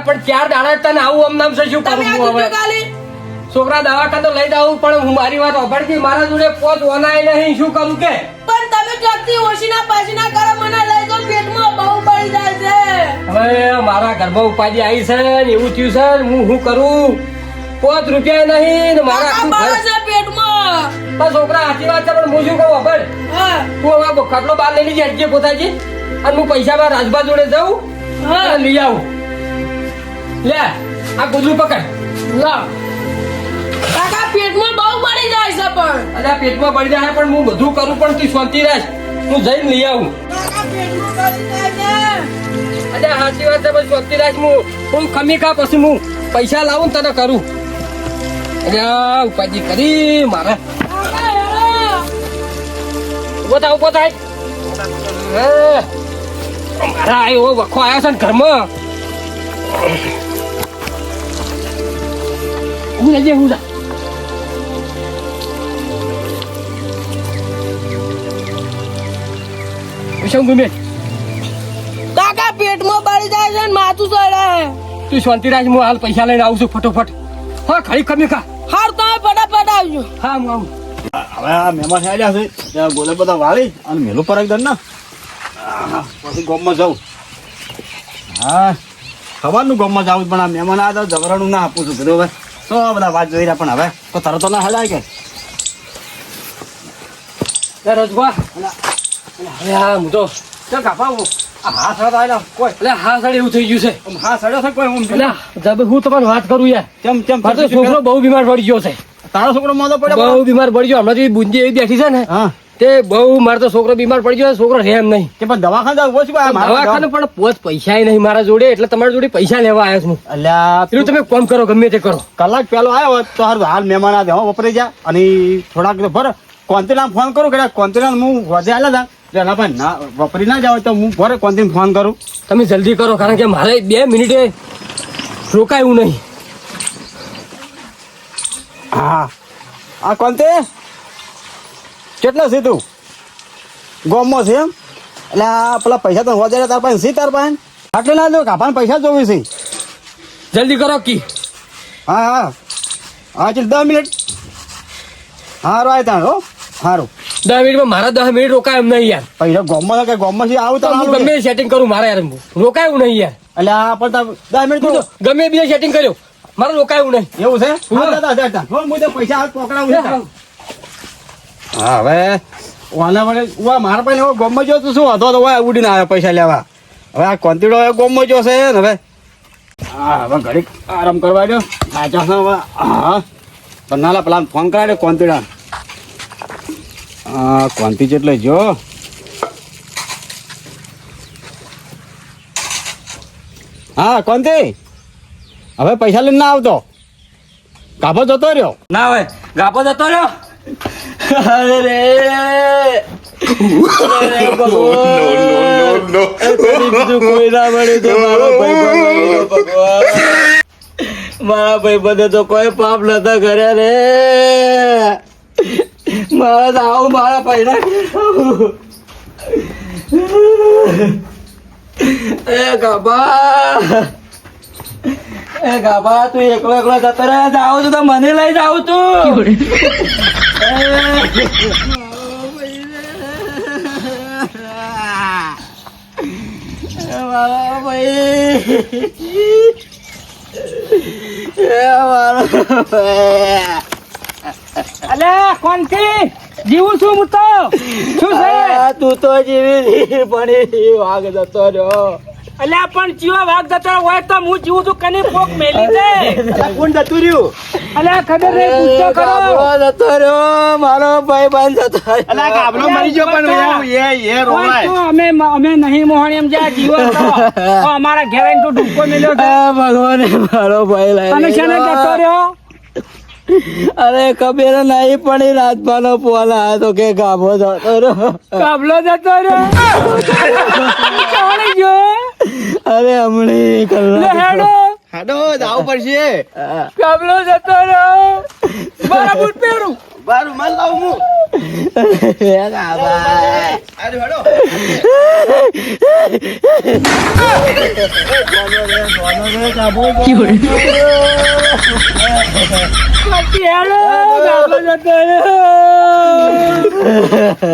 અલ્યા પણ ચાર દાડા તને આવું આમ નામ છે શું કરું હું હવે? છોકરા દવાખાને તો લઈ જાઉં પણ હું મારી વાત સાંભળતી મારા જોડે પોત ઓનાય નહીં શું કરું કે? પણ તમે જગતી ઓશીના પાછીના કરો મને લઈ જાઓ પેટમાં બહુ પડી જાય છે. હવે મારા ઘરમાં ઉપાધિ આવી છે ને એવું થયું છે હું શું કરું? પોત રૂપિયા નહીં ને મારા આખું છે પેટમાં. પણ છોકરા સાચી વાત છે પણ હું શું કહું હા. તું હવે ખાટલો બહાર લઈ લીધી અડકે પોતાજી અને હું પૈસા માં રાજભા જોડે જાઉં હા. લઈ આવું. લે આ ગુજરું પકડ. લા કાકા પેટમાં બહુ પડી જાય છે પણ. અલ્યા પેટમાં પડી જાય પણ હું બધું કરું પણ તું શાંતિ રાખ. હું જઈને લઈ આવું. અલ્યા સાચી વાત છે પણ શાંતિ રાખ. હું હું ખમી ખા પછી હું પૈસા લાવું ને તને કરું. અલ્યા આ ઉપાધિ કરી મારે. ઊભો થા ઊભો થાય મારા આવ્યો વખો આવ્યો છે ને ઘરમાં. હું લેજે હું જા શું ગમે કાકા પેટમાં બળી જાય છે ને માથું ચડે તું શાંતિ રાખ હું હાલ પૈસા લઈને આવું છું ફટોફટ. હા ખાલી ખમી ખા. હાર તમે ફટાફટ આવજો. હા હું આવું. હવે આ મહેમાન આવ્યા છે. ત્યાં ગોલે બધા વાળી અને મેલો પર એકદમ ને. પછી ગોમમાં જાઉં. હા સવારનું ગોમમાં જાઉં પણ આ મહેમાન આવ્યા તો જબરાનું ના આપું છું બરોબર? તો બધા વાત જોઈ રહ્યા પણ હવે. તો તરત ના હલાય કે. હા હું તો ચાલ કાપા હું? હા સડત આવેલા કોઈ. એટલે હા સાડે એવું થઈ ગયું છે. હા સડ્યો છે કોઈ હું હું તમારે વાત કરું યાર? કેમ છોકરો બહુ બીમાર પડી ગયો છે. તારો છોકરો મોદો પડ્યો બહુ બીમાર પડી ગયો. હમણાં બુંદી એવી બેઠી છે ને. હા. તે બહુ મારે તો છોકરો બીમાર પડી ગયો છોકરો રહે એમ નહીં. કે પણ દવાખાને ઊભો છું દવાખાને પણ પોત પૈસા નહીં મારા જોડે એટલે તમારા જોડે પૈસા લેવા આવ્યો છું અલ્યા પેલું તમે કોમ કરો ગમે તે કરો. કલાક પેલો આવ્યો તો હારું હાલ મહેમાન આ દેવા વપરાઈ જા. અને થોડાક ભર. કોંતીના ફોન કરું કે કોંતીના હું વધે આલા હતા એટલે ભાઈ ના વપરી ના જાવ તો હું ભરે કોંતી ફોન કરું. તમે જલ્દી કરો કારણ કે મારે બે મિનિટે રોકાય નહીં. હા. આ કોંતી કેટલો છે તું ગોમમાં છે એમ? એટલે આ પેલા પૈસા તો વધારે તાર પાસે છે તાર પાસે? આટલે ના જો કાપાને પૈસા જોવી છે. જલ્દી કરો કી. હા હા. હા ચાલ દસ મિનિટ. સારું આય તાણ હો. સારું દસ મિનિટમાં મારા દસ મિનિટ રોકાય એમ નહીં યાર. પૈસા ગોમમાં કે ગોમમાં છે? આવું તો હું ગમે સેટિંગ કરું મારે યાર રોકાય નહીં યાર. એટલે આ પણ દસ મિનિટ હું ગમે બીજા સેટિંગ કર્યો. મારે રોકાય નહીં. એવું છે? હા. હા. હો, હું પૈસા પકડાવું છું. હા, હવે વાના વડે ઉવા મારા પાસે હવે ગોમમાં જો તો શું હતો તો ઉવા ઉડીને આવ્યો પૈસા લેવા. હવે આ કોંતીડો હવે ગોમમાં જો છે, ને હવે હા, હવે ઘડીક આરામ કરવા દો છે, હવે. હા. પણ નાલા પેલા ફોન કરાડે કોંતીડા. હા, કોંતી જેટલે જો. હા, કોંતી. હવે પૈસા લઈને ના આવતો. ગાભો જતો રહ્યો. ના હવે ગાપો જતો રહ્યો? અરે રે મારા ભાઈ બધે તો કોઈ પાપ નતા કર્યા રે મારા તો આવું મારા પૈડા એ ગાબા એ ગાબા તું એકલો એકલો જતો રહે જાઉં છું તો મને લઈ તું એ મારા ભાઈ અલ્યા કોણથી જીવું છું હું તો. શું છે? તું તો જીવી પણ વાઘ જતો રહ્યો. અલ્યા પણ જીવા વાઘ જતો હોય તો હું જીવું છું કને કોક મેલી દે. કોણ જતું રહ્યું? અલ્યા ખબર નહીં પૂછતો કરો. જતો રહ્યો મારો ભાઈ બંધ જતો રહ્યો. ગાબલો મરી ગયો પણ એ એ એ રોવાય. અમે અમે નહીં મોહણ એમ જા જીવો અમારા ઘેર આવીને તું ડૂબકો મેલ્યો છે. ભગવાન મારો ભાઈ લાય અને શેને. જતો રહ્યો? અરે ખબર નહીં પડી રાજપાનો ફોન આવ્યો તો કે ગાભો જતો રહ્યો. ગાભલો જતો રહ્યો. કોણ ગયો? અરે હમણે કલાક હેડો. હાડો જાવું પડશે. કાબલો જતો રહ્યો. બરાબર પહેરું. બારું માલ લાવું હું. હાડો.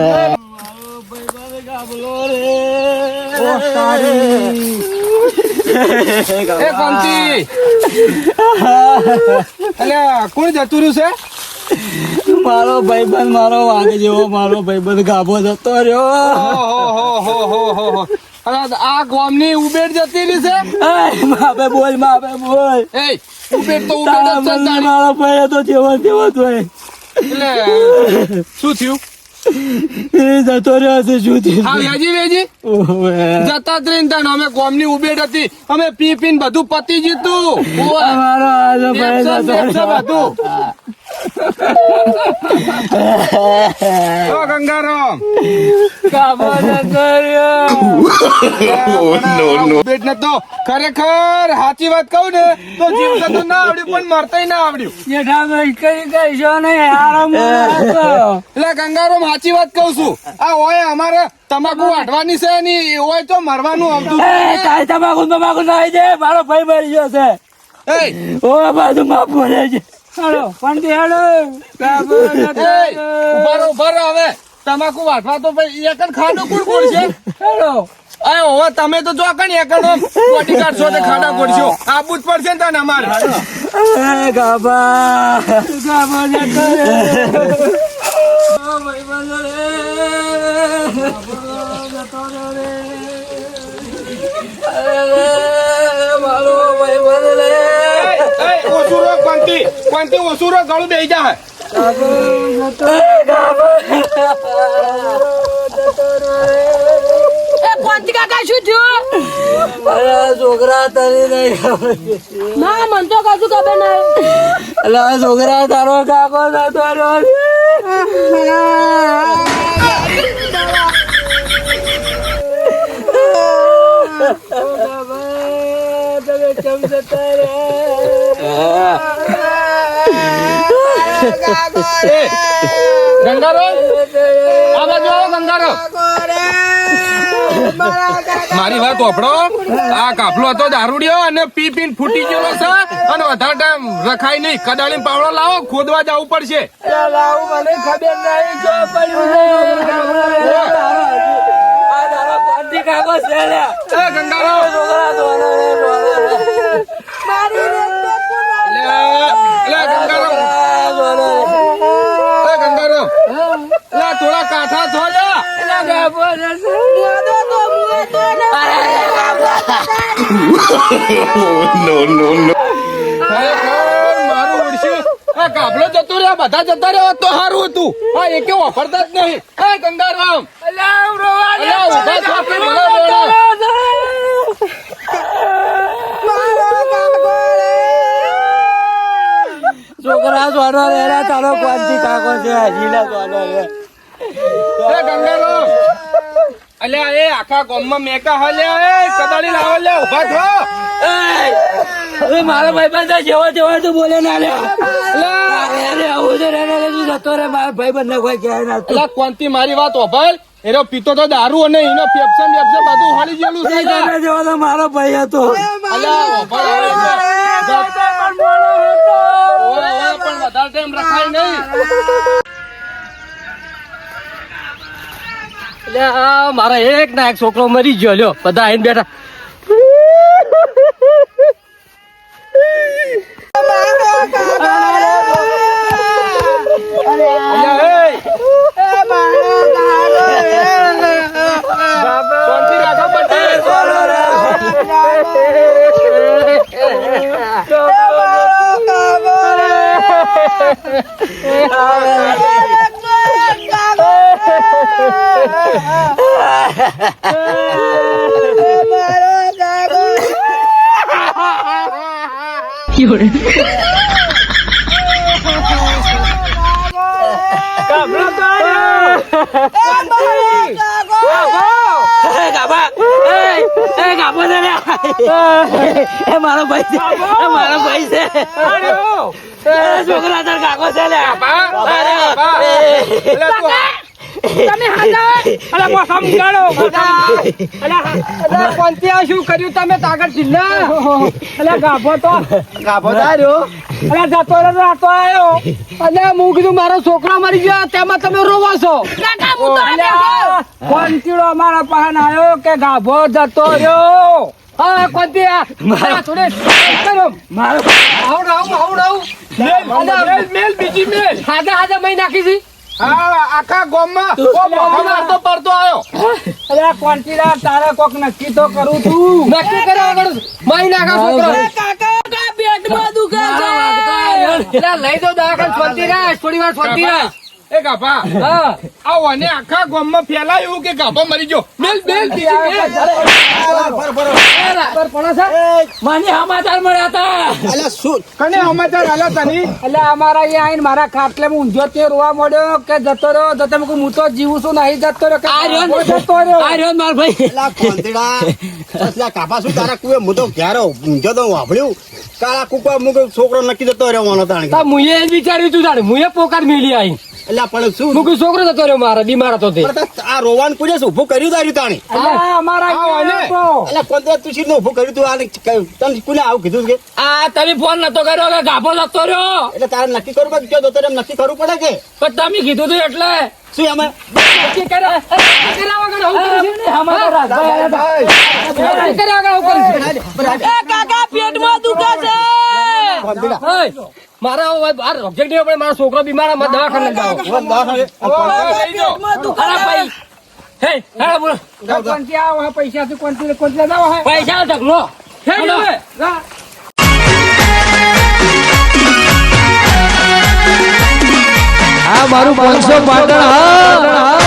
એ કોંતી અલ્યા કોણ જતું રહ્યું છે? મારો ભાઈબંધ મારો વાઘ જેવો મારો ભાઈબંધ ગાભો જતો રહ્યો. આ ગોમની ઉબેર જતી રહી છે? માપે બોલ માપે બોલ. એ ઉબેર તો ઉબેર. મારો ભાઈ હતો જેવો તેવો જ એટલે શું થયું? જતો રહ્યો છે શું વેજી વેજી. જતા જ રહીને તાણ અમે ગોમની ઉબેર હતી. અમે પી પીને બધું પતી જીતું મારો ઓ ગંગારામ ગાભો જતો રહ્યો ઉબેર ને તો ખરેખર સાચી વાત કહું ને તો જીવતા તો ના આવડ્યું પણ મરતાય ના આવડ્યું. જેઠાભાઈ કઈ કહીશો નહીં આરામ એટલે ગંગારામ સાચી વાત કહું છું. આ ઓય અમારે તમાકુ વાટવાની છે ની ઓય તો મરવાનું આવતું. એ તારી તમાકુ તમાકુ નાઈ દે મારો ભાઈ મરી ગયો છે. એ ઓ બાજુ માફ કરે છે. હેડો કોંતી હેડો ગાભો જતો ઊભા રહો, ઊભા રહો હવે. તમાકુ વાટવા તો ભાઈ એક જ ખાડો કુડ છે હેડો અરે હવે તમે તો જો કણ એક કોટી કાઢશો તો ખાડા પડશો આબુ જ પડશે ને તને અમારે. એ ગાબા ગાભો જતો રે. મારો ભાઈ રે. ઓછું રો કોંતી કોંતી ઓછું રો ગળું બેહી જાય એ ગાભા. એ કોંતી કાકા શું થયું? છોકરા તરી નહીં ના મન તો કશું ખબર નહીં. છોકરા તારો કાકો તમે જતા ગંગારો? આ બાજુ આવો ગંગારો. મારી વાત ઓપડો આ કાફલો હતો દારૂડિયો અને પી પીન ફૂટી ગયો છે અને વધારે ટાઈમ રખાય નહીં. કદાળી પાવડો લાવો ખોદવા જવું પડશે. ગંગારો છોકરા દોડે રે, દોડે રે. લે, લે ગંગારો આ દોડે રે. એ ગંગારો લે થોડા કાંઠા થો લ્યા ગાભો જશે. ખરેખર મારું ઉડશું આ કાફલો જતો રહ્યા બધા જતા રહ્યા તો સારું હતું આ એકે ફરતા જ નહીં હે ગંગારામ અલા, હું અલ્યા, કે છોકરા સોનો રે ચાલો કોણથી કાકો છે હજીલા સોનો રે ગંગારામ અલ્યા એ આખા ગામમાં મેકા હલ્યા એ કદાળી લાવો લે ઊભા થો. એ મારો ભાઈબંધ જેવા જેવો તો તું બોલે ના લે. અલ્યા અરે, આવું છે રે રે, તું જતો રે મારા ભાઈબંધ ને કોઈ કહે ના તું. અલ્યા કોનથી મારી વાત ઓભાલ એનો પીતો તો દારૂ અને એનો પેપ્સન પેપ્સન બધું હાલી ગયેલું છે. તને જેવો તો મારો ભાઈ હતો. અલ્યા ઓભાલ તો- પણ વધારે ટાઈમ રખાય નહીં. એટલે મારા એક ના એક છોકરો મરી ગયો લ્યો બધા આઈને બેઠા અલ્યા એ શાંતિ રાખો પટેલ એ ગાભા એ એ ગાભો ને રે એ મારો ભાઈ છે. એ મારો ભાઈ છે. છોકરા તાર કાકો છે લે તમે હાજા અલા મોસમ ગાડો અલા અલા કોંતી શું કર્યું તમે તાગર જિલ્લા? અલા ગાભો તો. ગાભો દાર્યો અલા જતો રાતો આવ્યો અને હું કીધું મારો છોકરો મરી ગયો તેમાં તમે રોવો છો. કાકા હું તો આ કોંતીડો અમારા પાસે આવ્યો કે ગાભો જતો રહ્યો? હા કોંતી આ મારા થોડે કરો મારો આવું આવું આવું આવું મેલ મેલ બીજી મેલ. હાજા હાજા મહી નાખી છી. આખા ગામમાં. મારતો પડતો આવ્યો. અરે કોંતીડા તારે કોક નક્કી તો કરું છું. નક્કી કરે આગળ. મહી નાખા છોકરો. કાકા પેટમાં દુખે છે. લઈ દો રાખ થોડી વાર શાંતિ રાખ એ ગાભા હા. આ વને આખા ગામમાં ફેલાયું કે ગાભો મરી ગયો. મને સમાચાર મળ્યા હતા. કને સમાચાર આલ્યા તની એટલે અમારા અહીંયા આવીને મારા ખાટલે હું ઊંઝો તે રોવા મળ્યો કે જતો રહ્યો. તો તમે કહું હું તો જીવું છું નહીં જતો રહ્યો આ રહ્યો જતો રહ્યો. આ રહ્યો માર ભાઈ. કાપા શું તારા કુએ હું તો ઘેરો ઊંઝો તો વાપર્યું? કાળા કુકવા મુક છોકરો નક્કી જતો રહ્યો વાનો તાણ તા મુએ વિચાર્યું તું મુએ પોકાર મેલી આવી એટલે પણ શું મુકું છોકરો જતો રહ્યો મારા બીમાર હતો તે આ રોવાન કુજે શું ઊભું કર્યું તાર્યું તાણી અમારા અહીંયા હતો. એટલે કોંતડા તું શીર ઊભું કર્યું તું આને તને કુને આવું કીધું કે આ તમે ફોન નતો કર્યો કે ગાભો જતો રહ્યો એટલે તારે નક્કી કરવું પડે કે જતો એમ નક્કી કરવું પડે કે પણ તમે કીધું તું એટલે શું અમે નક્કી કર્યા- કર્યા કાકા પેટમાં દુખે છે મારા હવે બહાર objective પડે, મારો છોકરો બીમાર છે, મારે દવાખાને છે ભાઈ હે આવો? પૈસા થી હે પૈસા ઢગલો હેડ જા. આ મારું પાંચસો પાટણ હા.